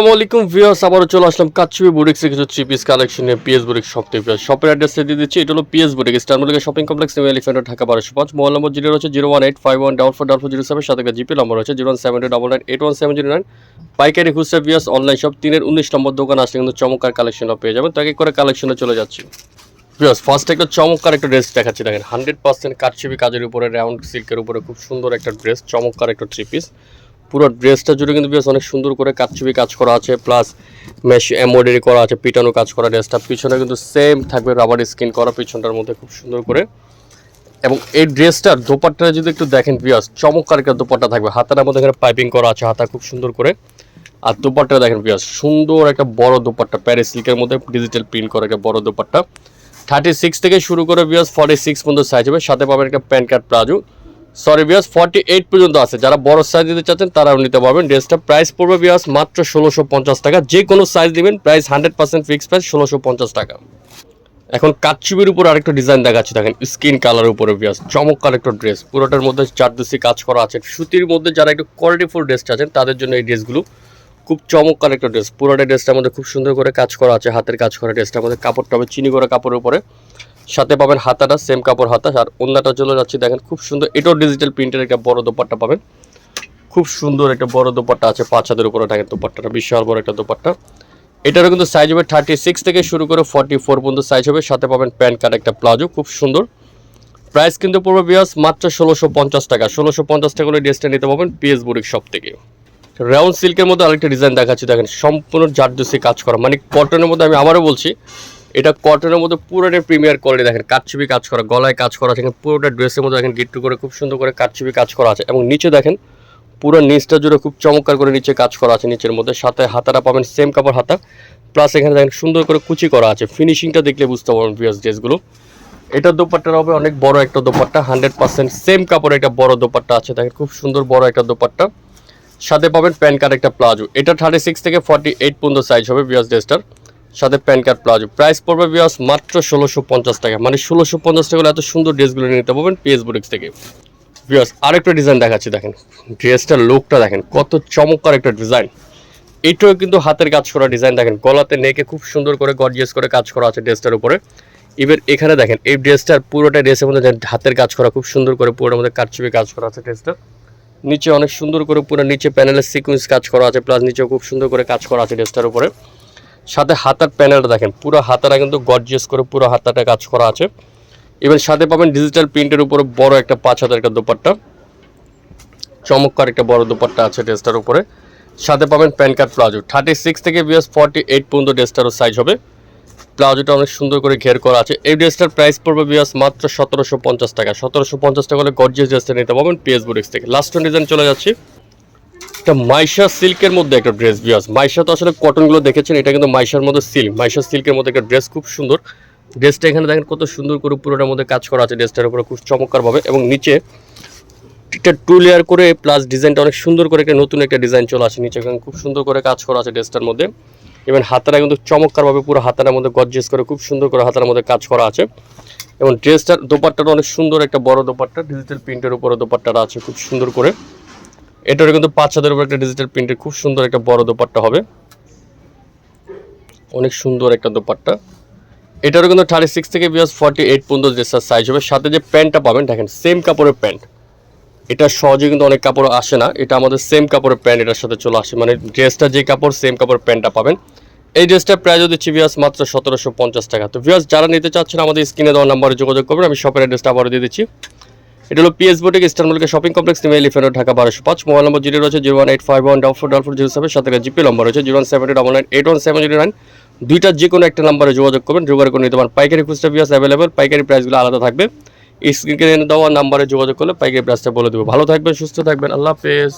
আসসালামু আলাইকুম ভিউয়ার্স, আবারও চলে আসলাম কাচ্চুবি বুটিক্সে কিছু থ্রি পিস কালেকশনে পিএস বুটিক সব থেকে। শপের অ্যাড্রেসে দিয়ে দিচ্ছি, এটা হলো PS boutique স্টারমুলিকা shopping complex new elephant Dhaka, বারোশো পাঁচ। মোবাইল নম্বর জিরো রয়েছে zero one eight five one double four double four zero seven, সাথে জিপি নম্বর রয়েছে zero one seven double nine, eight one seven zero nine. পাইকারি খুচরা viewers online shop তিনের উনিশ নম্বর দোকান আসলে কিন্তু চমৎকার কালেকশনও পেয়ে যাবেন। তো এক এক করে কালেকশনে চলে যাচ্ছি। ভিউয়ার্স ফার্স্ট একটা চমৎকার একটা ড্রেস দেখাচ্ছি, দেখেন হান্ড্রেড পার্সেন্ট কাটছিবি কাজের উপরে রাউন্ড সিল্কের উপরে, খুব সুন্দর একটা ড্রেস চমৎকার একটা থ্রি পিস পুরো ড্রেসটা জুড়ে কিন্তু বেশ অনেক সুন্দর করে কাটছিবি কাজ করা আছে প্লাস মেশ এমব্রয়ডারি করা আছে পিটানো কাজ করা ড্রেসটা পিছনে কিন্তু সেম থাকবে রাবার স্কিন করা পিছনটার মধ্যে খুব সুন্দর করে। এবং এই ড্রেসটার দোপাট্টা যদি একটু দেখেন বিয়াস চমৎকার একটা দোপাট্টা থাকবে। হাতার মধ্যে এখানে পাইপিং করা আছে, হাতা খুব সুন্দর করে। আর দোপাট্টা দেখেন বিয়াস সুন্দর একটা বড় দোপাট্টা প্যারিস সিল্কের মধ্যে ডিজিটাল প্রিন্ট করা একটা বড় দোপাট্টা। থার্টি সিক্স থেকে শুরু করে বিয়াস ফর্টি সিক্স পর্যন্ত সাইজ হবে। সাথে পাবেন একটা প্যান কার্ড প্লাজো। সরি বিয়াস ফর্টি এইট পর্যন্ত আছে। যারা বড় সাইজ দিতে চাচ্ছেন, তারাও নিতে পারবেন। ড্রেসটা প্রাইস পড়বে বিয়াস মাত্র ষোলোশো পঞ্চাশ টাকা। যে কোনো সাইজ দিবেন price hundred percent fix price ষোলোশো পঞ্চাশ টাকা। এখন কাচ্চুবির উপর আরেকটা ডিজাইন দেখাচ্ছি, দেখেন স্কিন কালারের উপরে বিয়াস চমৎকার একটা ড্রেস পুরোটার মধ্যে চারদুসি কাজ করা আছে। সুতির মধ্যে যারা একটু কোয়ালিটিফুল ড্রেস আছেন তাদের জন্য এই ড্রেসগুলো খুব চমৎকার একটা ড্রেস পুরোটা ড্রেসটার মধ্যে খুব সুন্দর করে কাজ করা আছে, হাতের কাজ করা ড্রেসটার মধ্যে। কাপড়টা হবে চিনি করা কাপড়ের উপরে। সাথে পাবেন হাতাটা সেম কাপড় হাতা, আর অন্যটা চলে যাচ্ছে দেখেন, খুব সুন্দর, এটাও ডিজিটাল প্রিন্টের একটা বড় দোপাট্টা পাবেন। খুব সুন্দর একটা বড় দোপাট্টা আছে পাঁচ হাতের উপরে থাকে দোপাট্টাটা, বিশাল বড় একটা দোপাট্টা। এটারও কিন্তু সাইজ হবে থার্টি সিক্স থেকে শুরু করে ফর্টি ফোর পর্যন্ত সাইজ হবে, সাথে পাবেন প্যান্ট কার্ড, একটা প্লাজো, খুব সুন্দর। প্রাইস কিন্তু পড়বে বিয়াস মাত্র ষোলোশো পঞ্চাশ টাকা, ষোলোশো পঞ্চাশ টাকা করে ড্রেসটা নিতে পারবেন পিএস বুড়িক শপ থেকে। রাউন্ড সিল্কের মধ্যে আরেকটা ডিজাইন দেখাচ্ছি, দেখেন, সম্পূর্ণ জারদোসি কাজ করা মানে কটনের মধ্যে আমি আবারও বলছি এটা কটনের মধ্যে পুরোটা প্রিমিয়ার কোয়ালিটি দেখেন কাটছবি কাজ করা, গলায় কাজ করা আছে পুরোটা ড্রেসের মধ্যে দেখেন গিট্টু করে খুব সুন্দর করে কাটছবি কাজ করা আছে। এবং নিচে দেখেন, পুরো নিচটা জুড়ে খুব চমৎকার করে নিচে কাজ করা আছে নিচের মধ্যে। সাথে হাতাটা পাবেন সেম কাপড় হাতা প্লাস এখানে দেখেন সুন্দর করে কুচি করা আছে। ফিনিশিংটা দেখলে বুঝতে পারবেন ভিয়াস ড্রেসগুলো এটার দোপাট্টা হবে অনেক বড় একটা দোপাট্টা হান্ড্রেড পার্সেন্ট সেম কাপড় একটা বড় দোপাট্টা আছে। দেখেন খুব সুন্দর বড় একটা দোপাট্টা। সাথে পাবেন প্যান কার্ড একটা প্লাজো। এটা থার্টি সিক্স থেকে ফর্টি এইট পর্যন্ত সাইজ হবে বিয়াস ড্রেসটার সাথে প্যান কার্ড প্লাজো। প্রাইস পড়বে বিয়াস মাত্র ষোলোশো পঞ্চাশ টাকা। মানে ষোলোশো পঞ্চাশ টাকা এত সুন্দর ড্রেসগুলো নিতে পারবেন পিএস বুটিক্স থেকে। বিয়াস আরেকটা ডিজাইন দেখাচ্ছি, দেখেন। ড্রেসটার লুকটা দেখেন, কত চমৎকার একটা ডিজাইন এটাও কিন্তু হাতের কাজ করা ডিজাইন দেখেন, গলাতে নেকে খুব সুন্দর করে গর্জিয়াস করে কাজ করা আছে ড্রেসটার উপরে। এবার এখানে দেখেন, এই ড্রেসটার পুরোটা ড্রেসের মধ্যে হাতের কাজ করা, খুব সুন্দর করে পুরোটার মধ্যে কারচুপি কাজ করা আছে ড্রেসটার নিচে অনেক সুন্দর করে পুরো নিচে প্যানেলের সিকুয়েন্স কাজ করা আছে প্লাস নিচেও খুব সুন্দর করে কাজ করা আছে ড্রেসটার উপরে। সাথে হাতার প্যানেলটা দেখেন, পুরো হাতাটা কিন্তু গর্জিয়াস করে পুরো হাতাটা কাজ করা আছে। এবার সাথে পাবেন ডিজিটাল প্রিন্টের উপরে বড় একটা পাঁচ হাতের একটা দোপাট্টা। চমৎকার একটা বড় দোপাট্টা আছে ড্রেসটার উপরে। সাথে পাবেন pan card palazzo. Thirty six থেকে বিএস ফর্টি এইট পর্যন্ত ড্রেসটারও সাইজ হবে। প্লাজোটা অনেক সুন্দর করে ঘের করা আছে। এই ড্রেসটার প্রাইস পড়বে বিয়াস মাত্র সতেরোশো পঞ্চাশ টাকা। সতেরোশো পঞ্চাশ টাকা হলে গর্জিয়াস ড্রেসটা নিতে পারবেন পিএস বুটিক্স থেকে। লাস্ট ডিজাইন চলে যাচ্ছি। একটা মাইশা সিল্কের মধ্যে একটা ড্রেস বিয়াস মাইশা তো আসলে কটনগুলো দেখেছেন, এটা কিন্তু মাইশার মধ্যে সিল্ক মাইশা সিল্কের মধ্যে একটা ড্রেস খুব সুন্দর। ড্রেসটা এখানে দেখেন কত সুন্দর করে পুরোটার মধ্যে কাজ করা আছে। ড্রেসটার উপরে খুব চমৎকারভাবে এবং নিচে একটা টু লেয়ার করে প্লাস ডিজাইনটা অনেক সুন্দর করে একটা নতুন একটা ডিজাইন চলে আসে। নিচে এখানে খুব সুন্দর করে কাজ করা আছে ড্রেসটার মধ্যে। এবং হাতারা কিন্তু চমৎকারভাবে পুরো হাতার মধ্যে গর্জেস করে, খুব সুন্দর করে হাতার মধ্যে কাজ করা আছে। এবং ড্রেসটার দোপাট্টাটা অনেক সুন্দর একটা বড় দোপাট্টা ডিজিটাল প্রিন্টের উপরে দোপাট্টাটা আছে খুব সুন্দর করে। এটারও কিন্তু পাঁচ হাজার উপর একটা ডিজিটাল প্রিন্টের খুব সুন্দর একটা বড় দোপাট্টা হবে। অনেক সুন্দর একটা দোপাট্টা। এটারও কিন্তু থার্টি সিক্স থেকে বিয়াস ফর্টি এইট পর্যন্ত ড্রেসটার সাইজ হবে, সাথে যে প্যান্টটা পাবেন, দেখেন সেম কাপড়ের প্যান্ট। এটা সহজে কিন্তু অনেক কাপড় আসে না, এটা আমাদের সেম কাপড়ের প্যান্ট, এটার সাথে চলে আসে। মানে ড্রেসটা যে কাপড় সেম কাপড়ের প্যান্টটা পাবেন। এই ড্রেসটার প্রাইস দিচ্ছি ভিয়াস মাত্র সতেরোশো পঞ্চাশ টাকা। তো ভিয়াস যারা নিতে চাচ্ছেন, আমাদের স্ক্রিনে দেওয়ার নাম্বারে যোগাযোগ করবেন, আমি শপের অ্যাড্রেসটা আবারও দিয়ে দিচ্ছি। এটা হলো পিএস বোটিক ইস্টানবুলকে শপিং কমপ্লেক্স নিমে এলিফেন্ট ঢাকা বারোশো পাঁচ। মোবাইল নম্বর জিরো রয়েছে zero one eight five one double four double four zero seven. সাথে জিপি নম্বর রয়েছে zero one seven double nine eight one seven zero nine. দুইটা যে কোনো একটা নাম্বারে যোগাযোগ করবেন, যোগাযোগ করে নিতে পারেন। পাইকারি খুচরা পিয়াস অ্যাভেলেবেল পাইকারি প্রাইসগুলো আলাদা থাকবে। স্ক্রিনকে দেওয়া নাম্বারে যোগাযোগ করলে পাইকারি প্রাইসটা বলে দেবো। ভালো থাকবেন, সুস্থ থাকবেন, আল্লাহ হাফেজ।